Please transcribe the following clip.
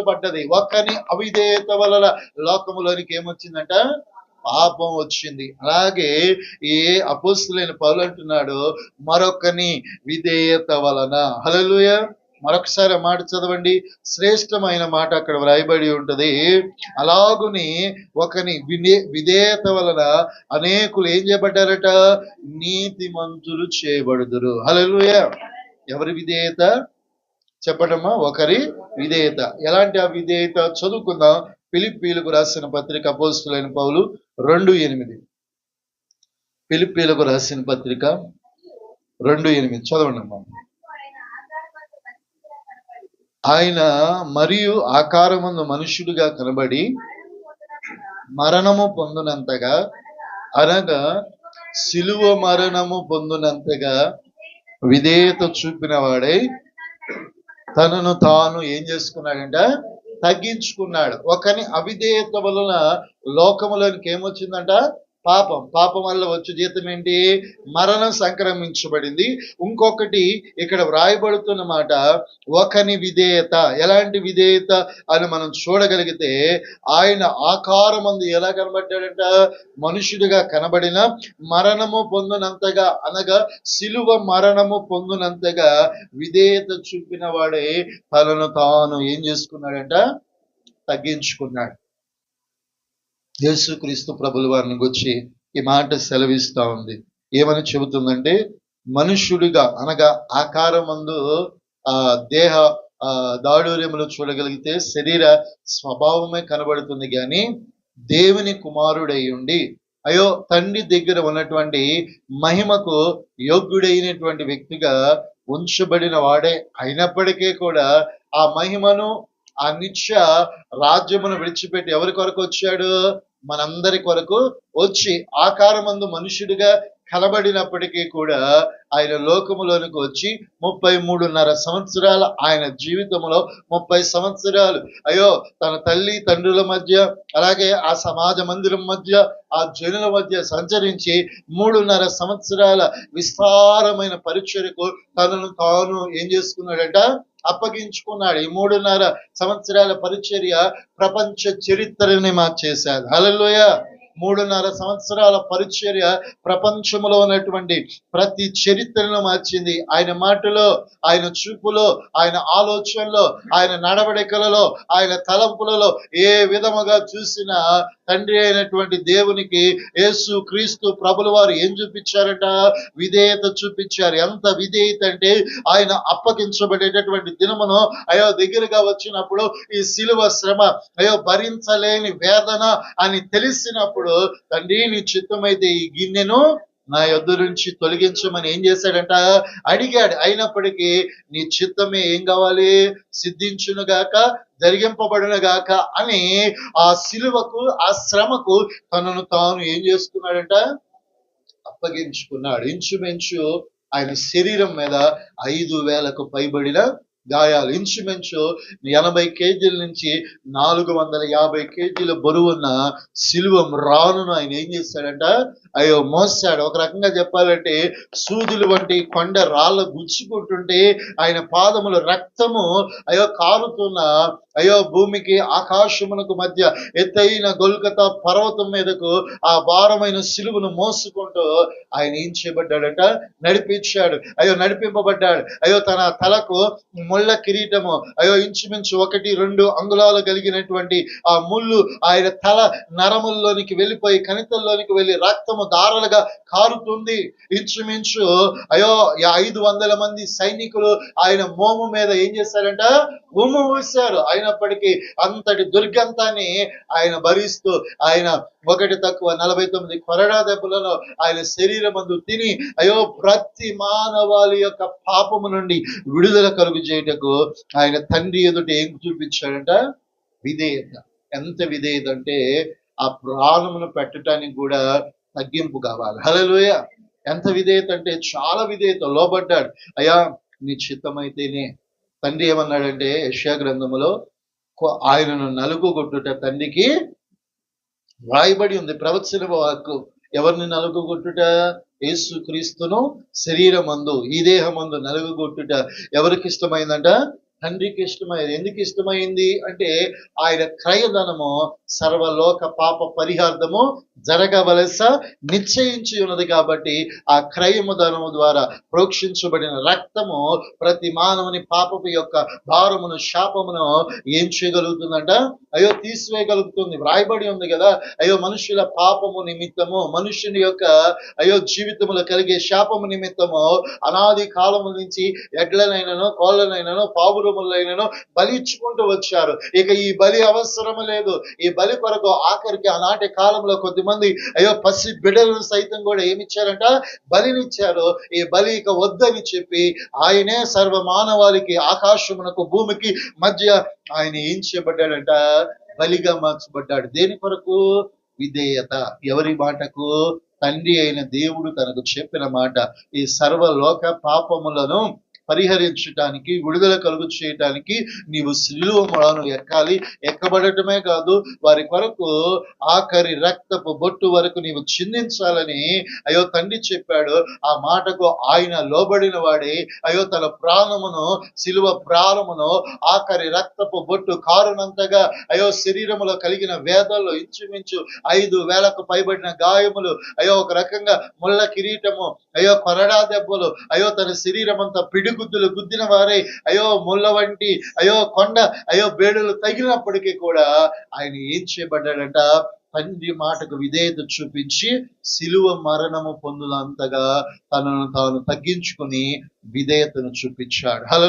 పడ్డది ఒక్కని అవిధేయత వలన లోకములోనికి ఏమొచ్చిందంట? పాపం వచ్చింది. అలాగే ఏ అపోస్తులైన పౌలు అంటున్నాడు మరొకని విధేయత వలన. హలలుయ మరొకసారి మాట చదవండి. శ్రేష్టమైన మాట అక్కడ వ్రాయబడి ఉంటది. అలాగుని ఒకని వినే విధేయత వలన అనేకులు ఏం చేయబడ్డారట? నీతిమంతులు చేయబడుదురు. హలలుయ ఎవరి విధేయత? చెప్పడమా ఒకరి విధేయత. ఎలాంటి ఆ విధేయత? చదువుకుందాం. పిలిపీలకు రాసిన పత్రిక అపోస్తులైన పౌలు రెండు ఎనిమిది. పిలిపీలకు రాసిన పత్రిక రెండు ఎనిమిది. చదవండి అమ్మా. ఆయన మరియు ఆకారమందు మనుష్యుడిగా కనబడి మరణము పొందునంతగా అనగా సిలువ మరణము పొందునంతగా విధేయత చూపిన వాడై తనను తాను ఏం చేసుకున్నాడంట? తగ్గించుకున్నాడు. ఒకని అవిధేయత వలన లోకములోనికి ఏమొచ్చిందంట? పాపం పాపం వల్ల వచ్చే జీతం ఏంటి? మరణం సంక్రమించబడింది. ఇంకొకటి ఇక్కడ వ్రాయబడుతున్న మాట ఒకని విధేయత. ఎలాంటి విధేయత అని మనం చూడగలిగితే ఆయన ఆకారం అందు ఎలా కనబడ్డాడంట? మనుషుడిగా కనబడిన మరణము పొందినంతగా అనగా సిలువ మరణము పొందినంతగా విధేయత చూపిన వాడే తనను తాను ఏం చేసుకున్నాడంట? తగ్గించుకున్నాడు. యేసుక్రీస్తు ప్రభుల వారిని గురించి ఈ మాట సెలవిస్తూ ఉంది. ఏమని చెబుతుందంటే మనుష్యుడిగా అనగా ఆకారమందు ఆ దేహ ఆ దాడుర్యములు చూడగలిగితే శరీర స్వభావమే కనబడుతుంది కానీ దేవుని కుమారుడై ఉండి అయ్యో తండ్రి దగ్గర ఉన్నటువంటి మహిమకు యోగ్యుడైనటువంటి వ్యక్తిగా ఉంచబడిన వాడే అయినప్పటికీ కూడా ఆ మహిమను ఆ నిత్య రాజ్యమును విడిచిపెట్టి ఎవరి కొరకు వచ్చాడు? మనందరి కొరకు వచ్చి ఆకారమందు మనుషుడిగా కలబడినప్పటికీ కూడా ఆయన లోకములోనికి వచ్చి ముప్పై మూడున్నర సంవత్సరాల ఆయన జీవితంలో ముప్పై సంవత్సరాలు. అయ్యో తన తల్లి తండ్రుల మధ్య అలాగే ఆ సమాజ మందిరం మధ్య ఆ జనుల మధ్య సంచరించి మూడున్నర సంవత్సరాల విస్తారమైన పరీక్షలకు తనను తాను ఏం చేసుకున్నాడంట? అప్పగించుకున్నాడు. ఈ మూడున్నర సంవత్సరాల పరిచర్య ప్రపంచ చరిత్రని మార్చేశాడు. హల్లెలూయ! మూడున్నర సంవత్సరాల పరిచర్య ప్రపంచంలో ఉన్నటువంటి ప్రతి చరిత్రను మార్చింది. ఆయన మాటలో ఆయన చూపులో ఆయన ఆలోచనలో ఆయన నడవడికలలో ఆయన తలంపులలో ఏ విధముగా చూసినా తండ్రి అయినటువంటి దేవునికి యేసు క్రీస్తు ప్రభుల వారు ఏం చూపించారట? విధేయత చూపించారు. ఎంత విధేయత అంటే ఆయన అప్పగించబడేటటువంటి దినమును అయ్యో దగ్గరగా వచ్చినప్పుడు ఈ శిలువ శ్రమ అయ్యో భరించలేని వేదన అని తెలిసినప్పుడు తండ్రి నీ చిత్తమైతే ఈ గిన్నెను నా యొద్ద నుంచి తొలగించమని ఏం చేశాడంట? అడిగాడు. అయినప్పటికీ నీ చిత్తమే ఏం కావాలి? సిద్ధించును గాక జరిగింపబడిన గాక అని ఆ సిలువకు ఆ శ్రమకు తనను తాను ఏం చేసుకున్నాడంట అప్పగించుకున్నాడు. ఇంచుమించు ఆయన శరీరం మీద ఐదు వేలకు పైబడిన గాయాలు. ఇంచుమించు ఎనభై కేజీల నుంచి నాలుగు వందల యాభై కేజీల బరువున్న శిలువం రానును ఆయన ఏం చేశాడంట అయ్యో మోసాడు ఒక రకంగా చెప్పాలంటే సూదులు వంటి కొండ రాళ్ళ గుచ్చుకుంటుంటే ఆయన పాదముల రక్తము అయ్యో కారుతున్న అయ్యో భూమికి ఆకాశమునకు మధ్య ఎత్తైన గొల్కతా పర్వతం మీదకు ఆ భారమైన సిలువను మోసుకుంటూ ఆయన ఏం చేయబడ్డాడట? నడిపించాడు. అయ్యో నడిపింపబడ్డాడు. అయ్యో తన తలకు ముళ్ళ కిరీటము. అయ్యో ఇంచుమించు ఒకటి రెండు అంగుళాలు కలిగినటువంటి ఆ ముళ్ళు ఆయన తల నరముల్లోనికి వెళ్ళిపోయి కణితల్లోనికి వెళ్ళి రక్తము దారలుగా కారుతుంది. ఇంచుమించు అయ్యో ఐదు వందల మంది సైనికులు ఆయన మోము మీద ఏం చేశారంట? ఉమ్ము ఊశారు. అయినప్పటికీ అంతటి దుర్గంతాన్ని ఆయన భరిస్తూ ఆయన ఒకటి తక్కువ నలభై తొమ్మిది కొరడా దెబ్బలలో ఆయన శరీరమందు తిని అయ్యో ప్రతి మానవాళి యొక్క పాపము నుండి విడుదల కలుగు చేయటకు ఆయన తండ్రి ఎదుట ఏం చూపించాడంట? విధేయత. ఎంత విధేయత అంటే ఆ ప్రాణమును పెట్టడానికి కూడా తగ్గింపు కావాలి. హలోయ ఎంత విధేయత అంటే చాలా విధేయత. లోబడ్డాడు. అయ్యా నీ చిత్తమైతేనే. తండ్రి ఏమన్నాడంటే యశ్యా గ్రంథములో ఆయనను ఆయనను నలుగుగొట్టుట తండ్రికి రాయబడి ఉంది. ప్రవచన వాక్కు. ఎవరిని నలుగుగొట్టుట? యేసు క్రీస్తును శరీరమందు ఈ దేహమందు నలుగుగొట్టుట. ఎవరికి ఇష్టమైందంట? తండ్రికి ఇష్టమైంది. ఎందుకు ఇష్టమైంది? అంటే ఆయన క్రయధనము సర్వలోక పాప పరిహార్థము జరగవలస నిశ్చయించి ఉన్నది కాబట్టి ఆ క్రయము ధనము ద్వారా ప్రోక్షించబడిన రక్తము ప్రతి మానవుని పాపపు యొక్క భారమును శాపమును ఏం చేయగలుగుతుందంట? అయ్యో తీసివేయగలుగుతుంది. వ్రాయబడి ఉంది కదా. అయ్యో మనుషుల పాపము నిమిత్తము మనుషుని యొక్క అయ్యో జీవితములో కలిగే శాపము నిమిత్తము అనాది కాలము నుంచి ఎడ్లనైనను కోళ్ళనైనను కుటుంబములైనను బలి ఇచ్చుకుంటూ వచ్చారు. ఇక ఈ బలి అవసరం లేదు. ఈ బలి కొరకు ఆఖరికి ఆనాటి కాలంలో కొద్దిమంది అయ్యో పసి బిడ్డలను సైతం కూడా ఏమిచ్చారంట? బలినిచ్చారు. ఈ బలి ఇక వద్దని చెప్పి ఆయనే సర్వ మానవాళికి ఆకాశమునకు భూమికి మధ్య ఆయన ఏం చేయబడ్డాడంట? బలిగా మార్చబడ్డాడు. దేని కొరకు? విధేయత. ఎవరి మాటకు? తండ్రి అయిన దేవుడు తనకు చెప్పిన మాట. ఈ సర్వలోక పాపములను పరిహరించడానికి విడుదల కలుగు చేయడానికి నీవు శిలువ మొలను ఎక్కాలి. ఎక్కబడటమే కాదు వారి కొరకు ఆఖరి రక్తపు బొట్టు వరకు నీవు చిందించాలని అయ్యో తండ్రి చెప్పాడు. ఆ మాటకు ఆయన లోబడిన వాడే అయ్యో తన ప్రాణమును శిలువ ప్రాణమును ఆఖరి రక్తపు బొట్టు కారునంతగా అయ్యో శరీరములో కలిగిన వేదల్లో ఇంచుమించు ఐదు వేలకు పైబడిన గాయములు అయ్యో ఒక రకంగా ముళ్ళ కిరీటము అయ్యో కొరడా దెబ్బలు అయ్యో తన శరీరం అంతా పిడిగుద్దులు గుద్దిన వారే అయ్యో ముళ్ళ వంటి అయ్యో కొండ అయ్యో బేడులు తగిలినప్పటికీ కూడా ఆయన ఏం చేయబడ్డాడట? తండ్రి మాటకు విధేయత చూపించి శిలువ మరణము పొందులంతగా తనను తాను తగ్గించుకుని విధేయతను చూపించాడు. హలో